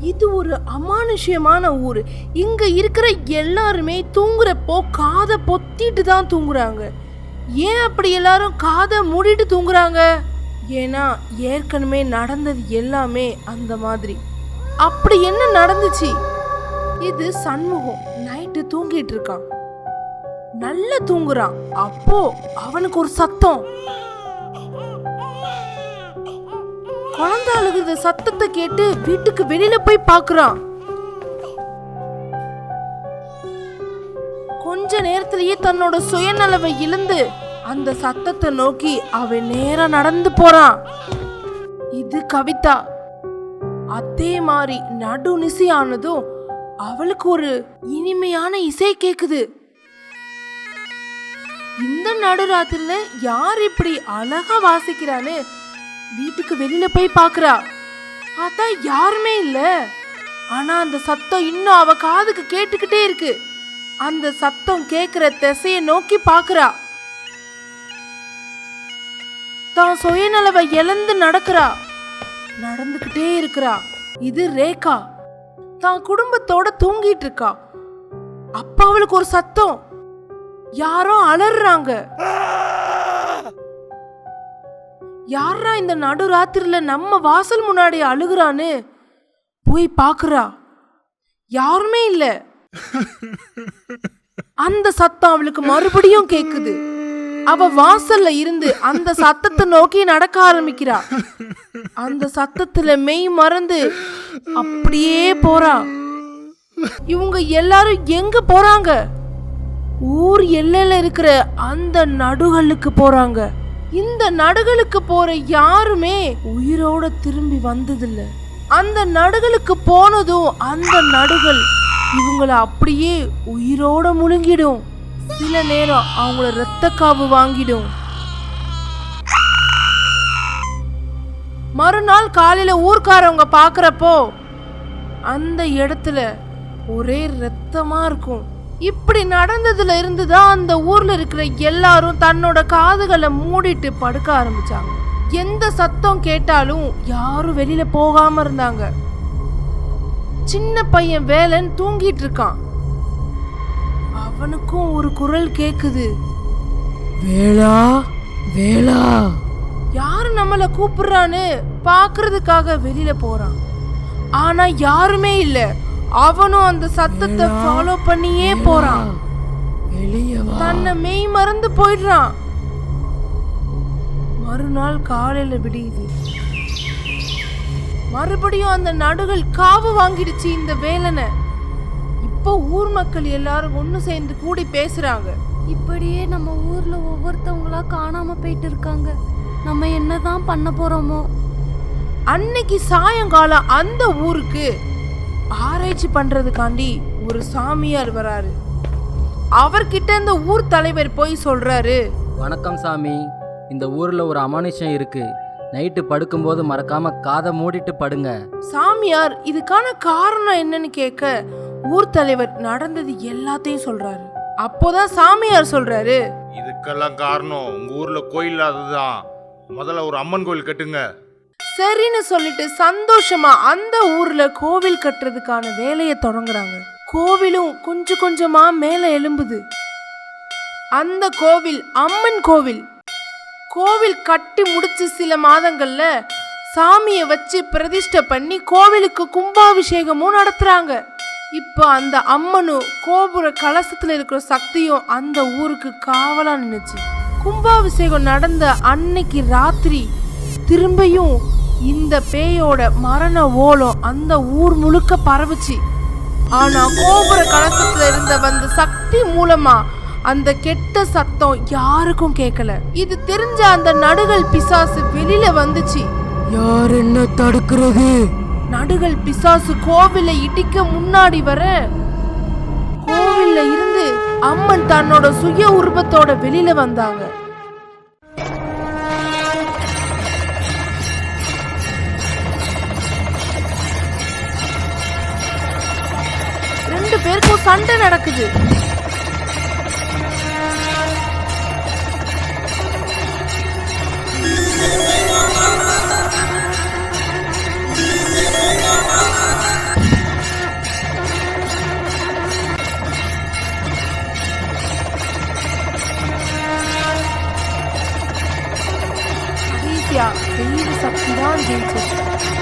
இது ஒரு அமானுஷ்யமான ஊர். இங்கே இருக்கிற எல்லாருமே தூங்குறப்போ காதை பொத்திட்டு தான் தூங்குறாங்க. ஏன் அப்படி எல்லாரும் காதை மூடிட்டு தூங்குறாங்க? ஏன்னா ஏற்கனவே நடந்தது எல்லாமே அந்த மாதிரி. அப்படி என்ன நடந்துச்சு? இது சண்முகம் நைட்டு தூங்கிட்டு இருக்கான். நல்லா தூங்குறான். அப்போ அவனுக்கு ஒரு சத்தம். குழந்தை அழுகுற சத்தத்தை கேட்டு வீட்டுக்கு வெளியில போய் பாக்குறான் கொஞ்ச நேரத்திலேயே தன்னோட சுயநலவை இழந்து அந்த சத்தத்தை நோக்கி அவன் நேரா நடந்து போறான். இது கவிதா. அதே மாதிரி நடுநிசி ஆனதும் அவளுக்கு ஒரு இனிமையான இசை கேக்குது. இந்த நடுராத்திரில யார் இப்படி அழகா வாசிக்கிறான்னு வீட்டுக்கு வெளியில போய் பாக்குறா. பார்த்தா யாருமே இல்ல. ஆனா அந்த சத்தம் இன்னும் அவ காதுக்கு கேட்டுக்கிட்டே இருக்கு. அந்த சத்தம் கேக்குற திசையை நோக்கி பாக்குறா. தான் சுயநலவை இழந்து நடக்கிறா. நடந்துகிட்டே இருக்கிறா. இது ரேகா. தான் குடும்பத்தோட தூங்கிட்டு இருக்கா. அப்ப அவளுக்கு ஒரு சத்தம். யாரோ அலறாங்க யாரா இந்த நடு நடுராத்திரில நம்ம வாசல் முன்னாடி அழுகுறான்னு போய் பாக்குறா. யாருமே இல்ல. அந்த சத்தம் அவளுக்கு மறுபடியும் கேக்குது. அவ வாசல்ல இருந்து அந்த சத்தத்தை நோக்கி நடக்க ஆரம்பிக்கிறா. அந்த சத்தத்துல மெய் மறந்து அப்படியே போறா. இவங்க எல்லாரும் எங்க போறாங்க? ஊர் எல்லையில இருக்கிற அந்த நடுகளுக்கு போறாங்க. இந்த நடுகளுக்கு போற யாருமே உயிரோட திரும்பி வந்ததில்ல. அந்த நடுகளுக்கு போனதும் அந்த நடுகள் இவங்கள அப்படியே உயிரோட முழுங்கிடும். சில நேரம் அவங்கள ரத்த காவு வாங்கிடும். மறுநாள் காலையில ஊர்க்காரவங்க பாக்குறப்போ அந்த இடத்துல ஒரே ரத்தமா இருக்கும். இப்படி நடந்ததுல இருந்து தான் அந்த ஊர்ல இருக்கிற எல்லாரும் தன்னோட காதுகளை மூடிட்டு படுக்க ஆரம்பிச்சாங்க. எந்த சத்தம் கேட்டாலும் யாரும் வெளியில போகாம இருந்தாங்க. சின்ன பையன் வேலன் தூங்கிட்டு இருக்கான். அவனுக்கும் ஒரு குரல் கேக்குது. வேளா வேளா யாரு நம்மள கூப்பிடுறான்னு பாக்குறதுக்காக வெளியில போறான். ஆனா யாருமே இல்லை. அவனும் அந்த சத்தத்தை ஃபாலோ பண்ணியே போறான். தன்னை மெய் மறந்து போயிடுறான். மறுநாள் காலையில விடியுது. மறுபடியும் அந்த நடுகள் காவு வாங்கிடுச்சு இந்த வேலனை. இப்போ ஊர் மக்கள் எல்லாரும் ஒண்ணு சேர்ந்து கூடி பேசுறாங்க. இப்படியே நம்ம ஊர்ல ஒவ்வொருத்தவங்களா காணாம போயிட்டு இருக்காங்க நம்ம என்னதான் பண்ண போறோமோ. அன்னைக்கு சாயங்காலம் அந்த ஊருக்கு ஆராய்ச்சி பண்றதுக்காண்டி ஒரு சாமியார் வராரு. அவர்கிட்ட இந்த ஊர் தலைவர் போய் சொல்றாரு. வணக்கம் சாமி. இந்த ஊரில் ஒரு அமானுஷம் இருக்கு. நைட்டு படுக்கும்போது மறக்காம காதை மூடிட்டு படுங்க. சாமியார் இதுக்கான காரணம் என்னன்னு கேட்க ஊர் தலைவர் நடந்தது எல்லாத்தையும் சொல்றாரு. அப்போதான் சாமியார் சொல்றாரு. இதுக்கெல்லாம் காரணம் உங்க ஊர்ல கோயில் இல்லாததுதான். முதல்ல ஒரு அம்மன் கோயில் கட்டுங்க. சரின்னு சொல்லிட்டு சந்தோஷமா அந்த ஊர்ல கோவில் கட்டுறதுக்கான வேலையை தொடங்குறாங்க. கோவிலும் கொஞ்சம் கொஞ்சமா மேல எழும்புது. அந்த கோவில் அம்மன் கோவில். கோவில் கட்டி முடிச்சு சில மாதங்கள்ல சாமியை வச்சு பிரதிஷ்டை பண்ணி கோவிலுக்கு கும்பாபிஷேகமும் நடத்துறாங்க. இப்போ அந்த அம்மனும் கோபுர கலசத்துல இருக்கிற சக்தியும் அந்த ஊருக்கு காவலா நின்றுச்சு கும்பாபிஷேகம் நடந்த அன்னைக்கு ராத்திரி திரும்பியும் இந்த பேயோட மரண ஓலம் அந்த ஊர் முழுக்க பரவுச்சு. ஆனா கோபுர கலசத்துல இருந்த வந்த சக்தி மூலமா அந்த கெட்ட சத்தம் யாருக்கும் கேட்கல இது தெரிஞ்ச அந்த நடுகள் பிசாசு வெளியில வந்துச்சு. யார் என்ன தடுக்கிறது? நடுகள் பிசாசு கோவிலை இடிக்க முன்னாடி வர கோவில்ல இருந்து அம்மன் தன்னோட சுய உருவத்தோட வெளியில வந்தாங்க. பேருக்கும் சண்டை நடக்குது தெய்வ சக்தி தான் ஜெயிச்சது